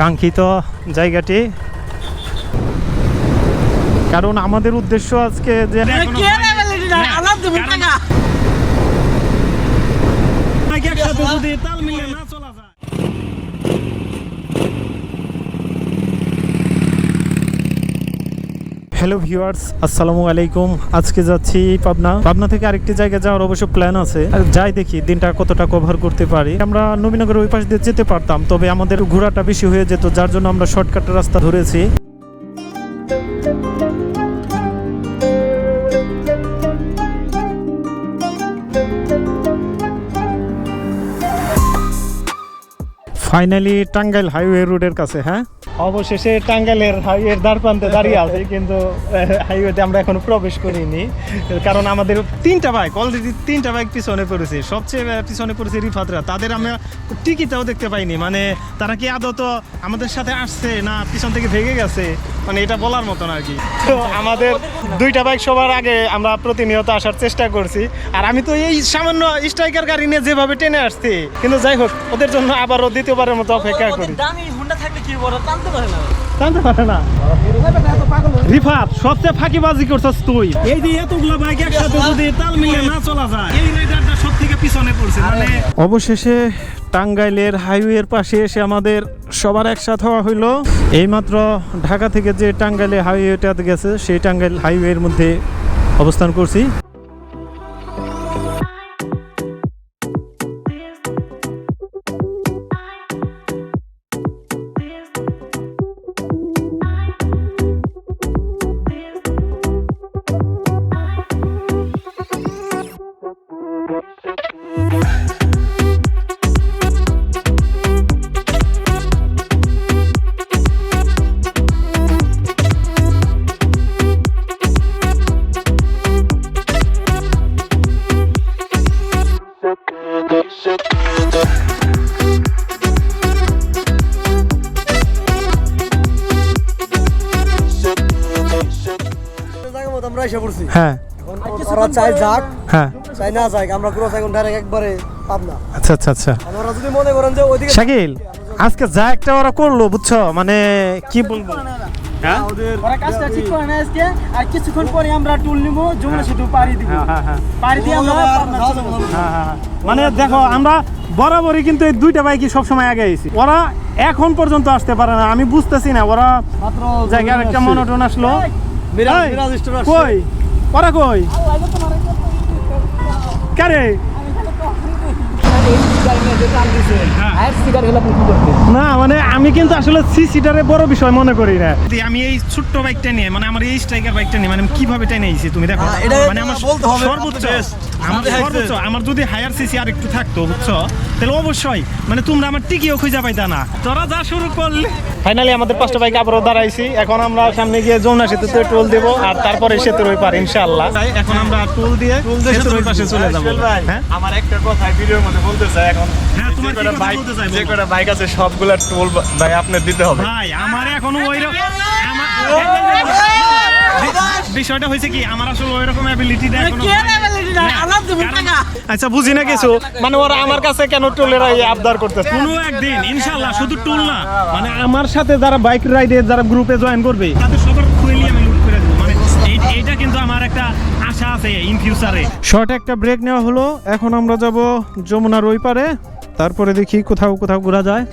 কাঙ্ক্ষিত জায়গাটি। কারণ আমাদের উদ্দেশ্য আজকে যে যদি তাল মিলে না চলা যায় হ্যালো ভিউয়ার্স, আসসালামু আলাইকুম। আজকে যাচ্ছি পাবনা। পাবনা থেকে আরেকটি জায়গায় যাওয়ার অবশ্য প্ল্যান আছে। যাই দেখি, দিনটা কতটা কভার করতে পারি। আমরা নবীনগরের ওই পাশ দিয়ে যেতে পারতাম, তবে আমাদের ঘোরাটা বেশি হয়ে যেত, যার জন্য আমরা শর্টকাট রাস্তা ধরেছি। ফাইনালি টাঙ্গাইল হাইওয়ে রোডের কাছে হ্যাঁ? অবশেষে টাঙ্গাইলের হাইওয়ের দ্বার প্রান্তে দাঁড়িয়ে আছে কিন্তু হাইওয়েতে আমরা এখনও প্রবেশ করিনি। কারণ আমাদের তিনটা বাইক অলরেডি তিনটা বাইক পিছনে পড়েছে। সবচেয়ে পিছনে পড়েছে রিফাতরা। তাদের আমরা টিকিটাও দেখতে পাইনি। মানে তারা কি আদত আমাদের সাথে আসছে না পিছন থেকে ভেঙে গেছে? মানে এটা বলার মতন আর কি। তো আমাদের দুইটা বাইক সবার আগে আমরা প্রতিনিয়ত আসার চেষ্টা করছি। আর আমি তো এই সামান্য স্ট্রাইকার গাড়ি নিয়ে যেভাবে টেনে আসছি। কিন্তু যাই হোক ওদের জন্য আবারও দ্বিতীয়বারের মতো অপেক্ষা করি। দামি হুন্ডা থাকলে কি বড় টানতে পারে না। জানতে পারে না রিফাত সবচেয়ে ফাঁকিবাজি করছস তুই। এই যে এতগুলো বাইক একসাথে যদি তাল না চলা যায় এই রাইডারটা সব থেকে পিছনে পড়ছে মানে অবশেষে টাঙ্গাইলের হাইওয়ের পাশে এসে আমাদের সবার একসাথে হওয়া হইল। এইমাত্র ঢাকা থেকে যে টাঙ্গাইলে হাইওয়েটা গেছে সেই টাঙ্গাইল হাইওয়ের মধ্যে অবস্থান করছি। পড়ছি হ্যাঁ। ওরা চাই যাক হ্যাঁ। চাই না যাক আমরা ক্রস এখন ডাইরেক্ট একবারে পাবনা আচ্ছা আচ্ছা আচ্ছা। আমরা যদি মনে করেন যে ওইদিকে শাকিল আজকে যা একটা ওরা করল বুঝছ? মানে কি বলব? হ্যাঁ? ওরা কাজটা ঠিক করে না আজকে আর কিছুক্ষণ পরে আমরা টুল নিবো যমুনা সেতু পাড়ি দিব। হ্যাঁ হ্যাঁ হ্যাঁ। পাড়ি দিয়ে আমরা। হ্যাঁ, হ্যাঁ। মানে দেখো আমরা বরাবরই কিন্তু এই দুইটা বাইকই সবসময় আগে আইছি। ওরা এখন পর্যন্ত আসতে পারে না আমি বুঝতেছি না ওরা জায়গার একটা মনোটন আসলো। কই? কই? কারে না মানে আমি কিন্তু আসলে সি সিটারে বড় বিষয় মনে করি না। আমি এই ছোট্ট বাইকটা নিয়ে মানে আমার এই স্ট্রাইকার বাইকটা নিয়ে মানে আমি কীভাবে টেনে আইছি তুমি দেখো। হ্যাঁ, মানে আমার সর্বোচ্চ আমার সর্বোচ্চ আমার যদি হায়ার সিসি আর একটু থাকতো বুঝছ? তাহলে অবশ্যই মানে তোমরা আমার টিকিও খুঁজে পাইতা না। তোরা যা শুরু করলে ফাইনালি আমাদের পাঁচটা বাইক আবারও দাঁড়াইছি। এখন আমরা সামনে গিয়ে যমুনা সেতুতে টোল দেব আর তারপরে সেতুর ওই পার ইনশাআল্লাহ। তাই এখন আমরা টোল দিয়ে সেতুর ওই পাশে চলে যাব। হ্যাঁ? আমার একটা কথা ভিডিওর মধ্যে বলতে চাই এখন। হ্যাঁ, তোমার কি কথা বলতে চাই, যে কটা বাইক আছে সবগুলা টোল ভাই আপনার দিতে হবে। ভাই আমার এখনও ওই রকম বিষয়টা হয়েছে কি আমার আসলে ওই রকম এখনও আচ্ছা বুঝি না কিছু। মানে ওরা আমার কাছে কেন টোলের আবদার করতেছে? কোনো একদিন ইনশাআল্লাহ শুধু টোল না। মানে আমার সাথে যারা বাইক রাইডে যারা গ্রুপে জয়েন করবে তাদের সবার আমি লুট করে দেবো। মানে এইটা কিন্তু আমার একটা আশা আছে ইন ফিউচারে শর্ট একটা ব্রেক নেওয়া হলো। এখন আমরা যাব যমুনার ওই পারে। তারপরে দেখি কোথাও কোথাও ঘোরা যায়।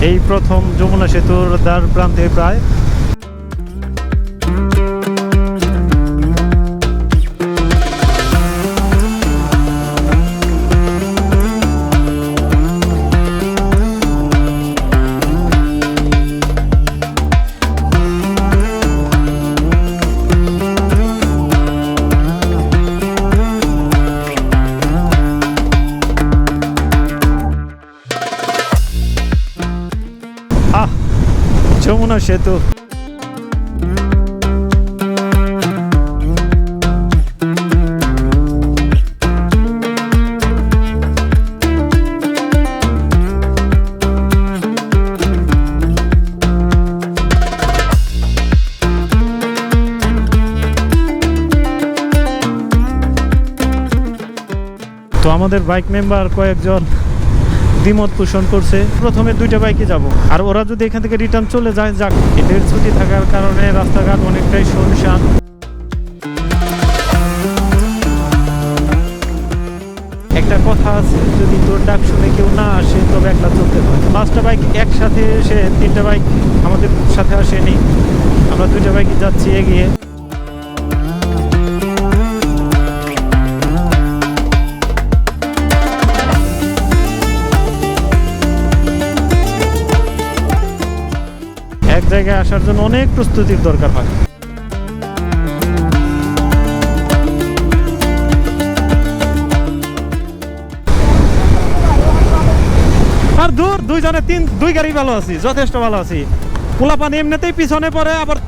এই প্রথম যমুনা সেতুর দ্বার প্রান্তে প্রায় সেতু। তো আমাদের বাইক মেম্বার কয়েকজন। দ্বিমত পোষণ করছে। প্রথমে দুইটা বাইকে যাব। আর ওরা যদি এখান থেকে রিটার্ন চলে যায়, যাক ঈদের ছুটি থাকার কারণে রাস্তাঘাট অনেকটাই শুনশান একটা কথা আছে, যদি তোর ডাক শুনে কেউ না আসে, তবে একটা চলতে হয়। পাঁচটা বাইক একসাথে এসে তিনটা বাইক আমাদের সাথে আসেনি। আমরা দুইটা বাইকে যাচ্ছি এগিয়ে। জায়গায় আসার জন্য অনেক প্রস্তুতির দরকার হয়। আর দূর, দুইজনে তিন, দুই গাড়ি ভালো আছি, যথেষ্ট ভালো আছি। পোলাপান এমনিতেই পিছনে পড়ে, আবার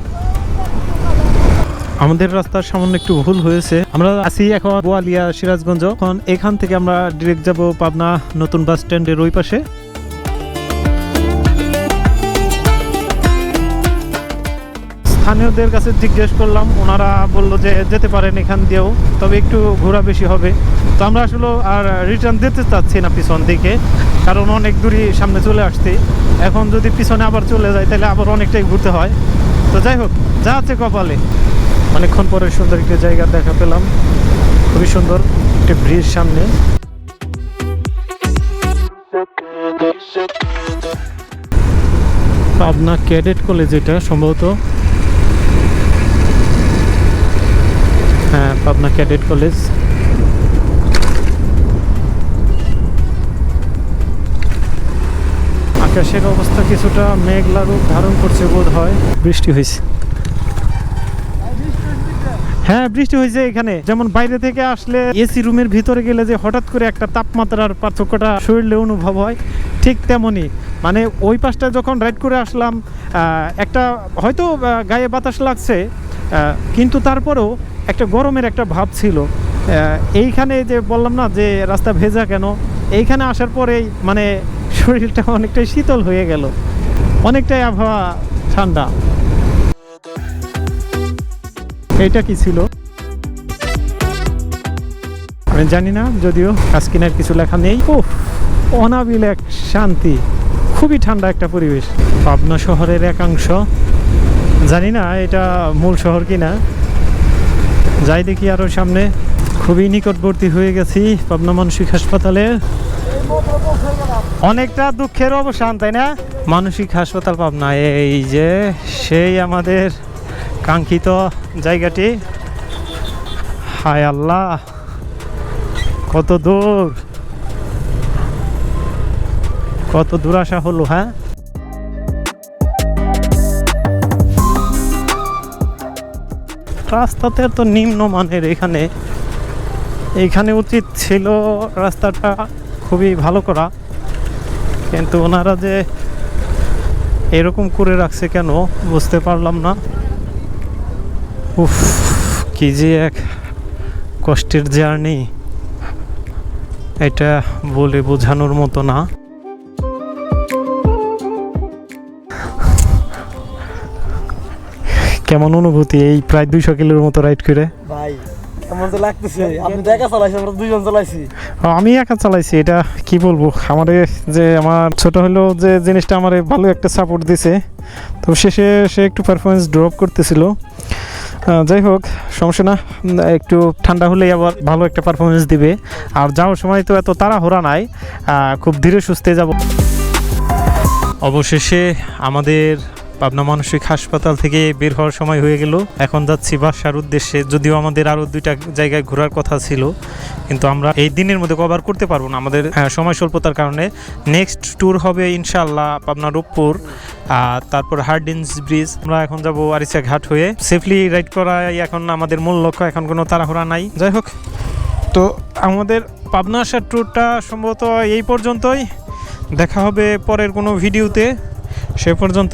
আমাদের রাস্তার সামান্য একটু ভুল হয়েছে। আমরা আছি এখন বোয়ালিয়া সিরাজগঞ্জ। এখন এখান থেকে আমরা ডিরেক্ট যাব পাবনা নতুন বাস স্ট্যান্ডের ওই পাশে। স্থানীয়দের কাছে জিজ্ঞেস করলাম, ওনারা বলল যে যেতে পারেন এখান দিয়েও, তবে একটু ঘোরা বেশি হবে। তো আমরা আসলে আর রিটার্ন দিতে চাচ্ছি না পিছন দিকে, কারণ অনেক দূরই সামনে চলে আসছি। এখন যদি পিছনে আবার চলে যায়, তাহলে আবার অনেকটাই ঘুরতে হয়। তো যাই হোক, যা আছে কপালে। অনেকক্ষণ পরে সুন্দর একটা জায়গা দেখা পেলাম। খুবই সুন্দর একটি ব্রিজ সামনে। পাবনা ক্যাডেট কলেজ এটা সম্ভবত হ্যাঁ পাবনা ক্যাডেট কলেজ। আকাশের অবস্থা কিছুটা মেঘলা রূপ ধারণ করছে বোধ হয়। বৃষ্টি হয়েছে। হ্যাঁ বৃষ্টি হয়েছে এখানে। যেমন বাইরে থেকে আসলে এসি রুমের ভিতরে গেলে যে হঠাৎ করে একটা তাপমাত্রার পার্থক্যটা শরীরে অনুভব হয়, ঠিক তেমনই। মানে ওই পাশটা যখন রাইড করে আসলাম একটা হয়তো গায়ে বাতাস লাগছে কিন্তু তারপরেও একটা গরমের একটা ভাব ছিল। এইখানে যে বললাম না যে রাস্তা ভেজা কেন, এইখানে আসার পরেই মানে শরীরটা অনেকটাই শীতল হয়ে গেল। অনেকটাই আবহাওয়া ঠান্ডা। এটা কি ছিল? আমি জানি না, যদিও কাজ কেনার কিছু লেখা নেই। ও অনাবিল এক শান্তি। খুবই ঠান্ডা একটা পরিবেশ। পাবনা শহরের একাংশ জানি না এটা মূল শহর কিনা। যাই দেখি আরও সামনে। খুবই নিকটবর্তী হয়ে গেছি পাবনা মানসিক হাসপাতালে। অনেকটা দুঃখের অবসান, তাই না? মানসিক হাসপাতাল পাবনা, এই যে সেই আমাদের কাঙ্ক্ষিত জায়গাটি। হায় আল্লাহ, কত দূর। কত দূর আসা হলো হ্যাঁ? রাস্তাতে তো নিম্নমানের এখানে এইখানে উচিত ছিল রাস্তাটা খুবই ভালো করা। কিন্তু ওনারা যে এরকম করে রাখছে কেন, বুঝতে পারলাম না। উফ, কি যে এক কষ্টের জার্নি। এটা বলে বোঝানোর মতো না। কেমন অনুভূতি এই প্রায় দুইশো কিলোর মতো রাইড করে? ভাই আমি একা চালাইছি এটা কি বলব? আমারে যে আমার ছোট হলেও যে জিনিসটা আমার ভালো একটা সাপোর্ট দিছে। তো শেষে সে একটু পারফরমেন্স ড্রপ করতেছিল। যাই হোক সমস্যা না একটু ঠান্ডা হলেই আবার ভালো একটা পারফরমেন্স দিবে। আর যাওয়ার সময় তো এত তাড়াহুড়া নাই খুব ধীরে সুস্থে যাব। অবশেষে আমাদের পাবনা মানসিক হাসপাতাল থেকে বের হওয়ার সময় হয়ে গেল। এখন যাচ্ছি বাসার উদ্দেশ্যে। যদিও আমাদের আরও দুইটা জায়গায় ঘোরার কথা ছিল কিন্তু আমরা এই দিনের মধ্যে কভার করতে পারব না। আমাদের হ্যাঁ, সময় স্বল্পতার কারণে। নেক্সট ট্যুর হবে ইনশাল্লাহ পাবনা রূপপুর তারপর হার্ডিন্স ব্রিজ আমরা এখন যাব আরিচা ঘাট হয়ে। সেফলি রাইড করাই এখন আমাদের মূল লক্ষ্য। এখন কোনো তাড়াহুড়া নাই। যাই হোক তো আমাদের পাবনা আসার ট্যুরটা সম্ভবত এই পর্যন্তই। দেখা হবে পরের কোনো ভিডিওতে। সে পর্যন্ত